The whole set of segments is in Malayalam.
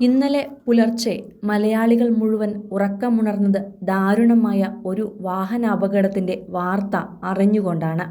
ഇന്നലെ പുലർച്ചെ മലയാളികൾ മുഴുവൻ ഉറക്കമുണർന്നത് ദാരുണമായ ഒരു വാഹനാപകടത്തിന്റെ വാർത്ത അറിഞ്ഞുകൊണ്ടാണ്.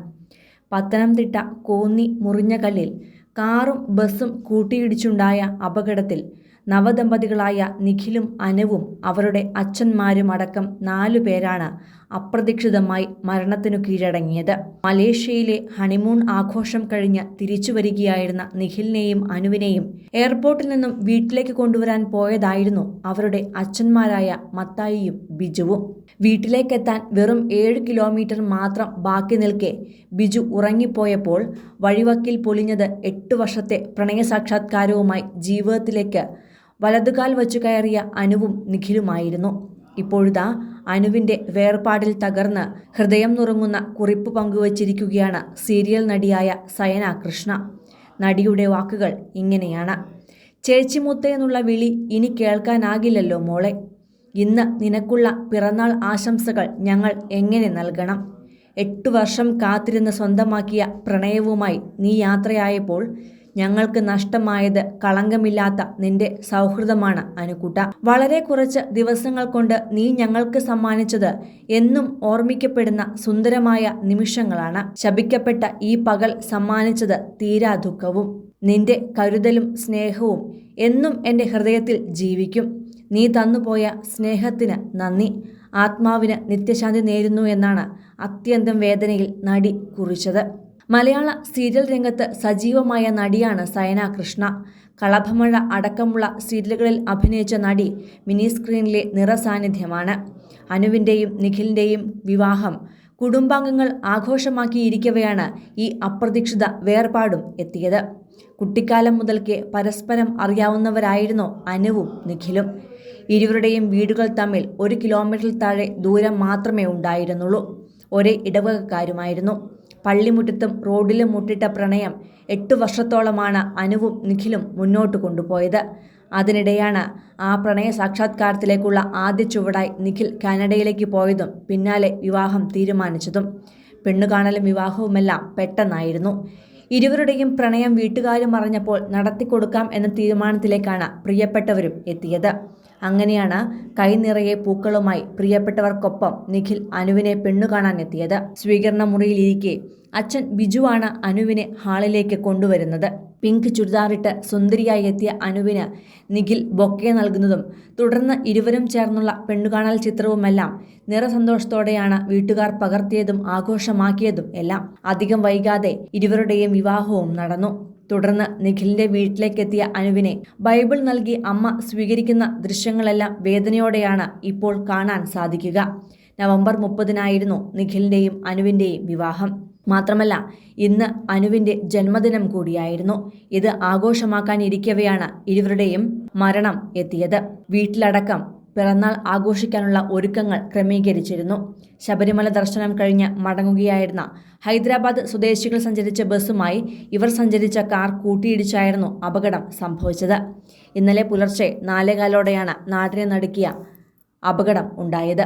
പത്തനംതിട്ട കോന്നി മുറിഞ്ഞകല്ലിൽ കാറും ബസ്സും കൂട്ടിയിടിച്ചുണ്ടായ അപകടത്തിൽ നവദമ്പതികളായ നിഖിലും അനവും അവരുടെ അച്ഛന്മാരുമടക്കം നാലു പേരാണ് അപ്രതീക്ഷിതമായി മരണത്തിനു കീഴടങ്ങിയത്. മലേഷ്യയിലെ ഹണിമൂൺ ആഘോഷം കഴിഞ്ഞ് തിരിച്ചു വരികയായിരുന്ന നിഖിലിനെയും അനുവിനെയും എയർപോർട്ടിൽ നിന്നും വീട്ടിലേക്ക് കൊണ്ടുവരാൻ പോയതായിരുന്നു അവരുടെ അച്ഛന്മാരായ മത്തായിയും ബിജുവും. വീട്ടിലേക്കെത്താൻ വെറും ഏഴ് കിലോമീറ്റർ മാത്രം ബാക്കി നിൽക്കെ ബിജു ഉറങ്ങിപ്പോയപ്പോൾ വഴിവക്കിൽ പൊലിഞ്ഞത് എട്ടു വർഷത്തെ പ്രണയസാക്ഷാത്കാരവുമായി ജീവിതത്തിലേക്ക് വലതുകാൽ വച്ചു കയറിയ അനുവും നിഖിലുമായിരുന്നു. ഇപ്പോഴുതാ അനുവിന്റെ വേർപാടിൽ തകർന്ന് ഹൃദയം നുറങ്ങുന്ന കുറിപ്പ് പങ്കുവച്ചിരിക്കുകയാണ് സീരിയൽ നടിയായ സയന കൃഷ്ണ. നടിയുടെ വാക്കുകൾ ഇങ്ങനെയാണ്. ചേച്ചിമുത്ത എന്നുള്ള വിളി ഇനി കേൾക്കാനാകില്ലല്ലോ മോളെ. ഇന്ന് നിനക്കുള്ള പിറന്നാൾ ആശംസകൾ ഞങ്ങൾ എങ്ങനെ നൽകണം? എട്ടു വർഷം കാത്തിരുന്ന് സ്വന്തമാക്കിയ പ്രണയവുമായി നീ യാത്രയായപ്പോൾ ഞങ്ങൾക്ക് നഷ്ടമായത് കളങ്കമില്ലാത്ത നിന്റെ സൗഹൃദമാണ് അനുകൂട്ട. വളരെ കുറച്ച് ദിവസങ്ങൾ കൊണ്ട് നീ ഞങ്ങൾക്ക് സമ്മാനിച്ചത് എന്നും ഓർമ്മിക്കപ്പെടുന്ന സുന്ദരമായ നിമിഷങ്ങളാണ്. ശപിക്കപ്പെട്ട ഈ പകൽ സമ്മാനിച്ചത് തീരാ ദുഃഖവും നിന്റെ കരുതലും സ്നേഹവും എന്നും എന്റെ ഹൃദയത്തിൽ ജീവിക്കും. നീ തന്നുപോയ സ്നേഹത്തിന് നന്ദി. ആത്മാവിന് നിത്യശാന്തി നേരുന്നു എന്നാണ് അത്യന്തം വേദനയിൽ നടി കുറിച്ചത്. മലയാള സീരിയൽ രംഗത്ത് സജീവമായ നടിയാണ് സയന കൃഷ്ണ. കളഭമഴ അടക്കമുള്ള സീരിയലുകളിൽ അഭിനയിച്ച നടി മിനി സ്ക്രീനിലെ നിറസാന്നിധ്യമാണ്. അനുവിന്റെയും നിഖിലിന്റെയും വിവാഹം കുടുംബാംഗങ്ങൾ ആഘോഷമാക്കിയിരിക്കവെയാണ് ഈ അപ്രതീക്ഷിത വേർപാടും എത്തിയത്. കുട്ടിക്കാലം മുതൽക്കേ പരസ്പരം അറിയാവുന്നവരായിരുന്നു അനുവും നിഖിലും. ഇരുവരുടെയും വീടുകൾ തമ്മിൽ ഒരു കിലോമീറ്ററിൽ താഴെ ദൂരം മാത്രമേ ഉണ്ടായിരുന്നുള്ളൂ. ഒരേ ഇടവകക്കാരുമായിരുന്നു. പള്ളിമുറ്റത്തും റോഡിലും മുട്ടിട്ട പ്രണയം എട്ടു വർഷത്തോളമാണ് അനുവും നിഖിലും മുന്നോട്ട് കൊണ്ടുപോയത്. അതിനിടെയാണ് ആ പ്രണയ സാക്ഷാത്കാരത്തിലേക്കുള്ള ആദ്യ ചുവടായി നിഖിൽ കാനഡയിലേക്ക് പോയതും പിന്നാലെ വിവാഹം തീരുമാനിച്ചതും. പെണ്ണുകാണലും വിവാഹവുമെല്ലാം പെട്ടെന്നായിരുന്നു. ഇരുവരുടെയും പ്രണയം വീട്ടുകാരും അറിഞ്ഞപ്പോൾ നടത്തിക്കൊടുക്കാം എന്ന തീരുമാനത്തിലേക്കാണ് പ്രിയപ്പെട്ടവരും എത്തിയത്. അങ്ങനെയാണ് കൈനിറയെ പൂക്കളുമായി പ്രിയപ്പെട്ടവർക്കൊപ്പം നിഖിൽ അനുവിനെ പെണ്ണു കാണാൻ എത്തിയത്. സ്വീകരണ മുറിയിലിരിക്കെ അച്ഛൻ ബിജുവാണ് അനുവിനെ ഹാളിലേക്ക് കൊണ്ടുവരുന്നത്. പിങ്ക് ചുരിദാറിട്ട് സുന്ദരിയായി എത്തിയ അനുവിന് നിഖിൽ ബൊക്കെ നൽകുന്നതും തുടർന്ന് ഇരുവരും ചേർന്നുള്ള പെണ്ണുകാണൽ ചിത്രവുമെല്ലാം നിറസന്തോഷത്തോടെയാണ് വീട്ടുകാർ പകർത്തിയതും ആഘോഷമാക്കിയതും എല്ലാം. അധികം വൈകാതെ ഇരുവരുടെയും വിവാഹവും നടന്നു. തുടർന്ന് നിഖിലിന്റെ വീട്ടിലേക്കെത്തിയ അനുവിനെ ബൈബിൾ നൽകി അമ്മ സ്വീകരിക്കുന്ന ദൃശ്യങ്ങളെല്ലാം വേദനയോടെയാണ് ഇപ്പോൾ കാണാൻ സാധിക്കുക. നവംബർ മുപ്പതിനായിരുന്നു നിഖിലിന്റെയും അനുവിന്റെയും വിവാഹം. മാത്രമല്ല ഇന്ന് അനുവിന്റെ ജന്മദിനം കൂടിയായിരുന്നു. ഇത് ആഘോഷമാക്കാനിരിക്കവെയാണ് ഇരുവരുടെയും മരണം എത്തിയത്. വീട്ടിലടക്കം പിറന്നാൾ ആഘോഷിക്കാനുള്ള ഒരുക്കങ്ങൾ ക്രമീകരിച്ചിരുന്നു. ശബരിമല ദർശനം കഴിഞ്ഞ് മടങ്ങുകയായിരുന്ന ഹൈദരാബാദ് സ്വദേശികൾ സഞ്ചരിച്ച ബസ്സുമായി ഇവർ സഞ്ചരിച്ച കാർ കൂട്ടിയിടിച്ചായിരുന്നു അപകടം സംഭവിച്ചത്. ഇന്നലെ പുലർച്ചെ നാലേകാലോടെയാണ് നാടിനെ നടുക്കിയ അപകടം ഉണ്ടായത്.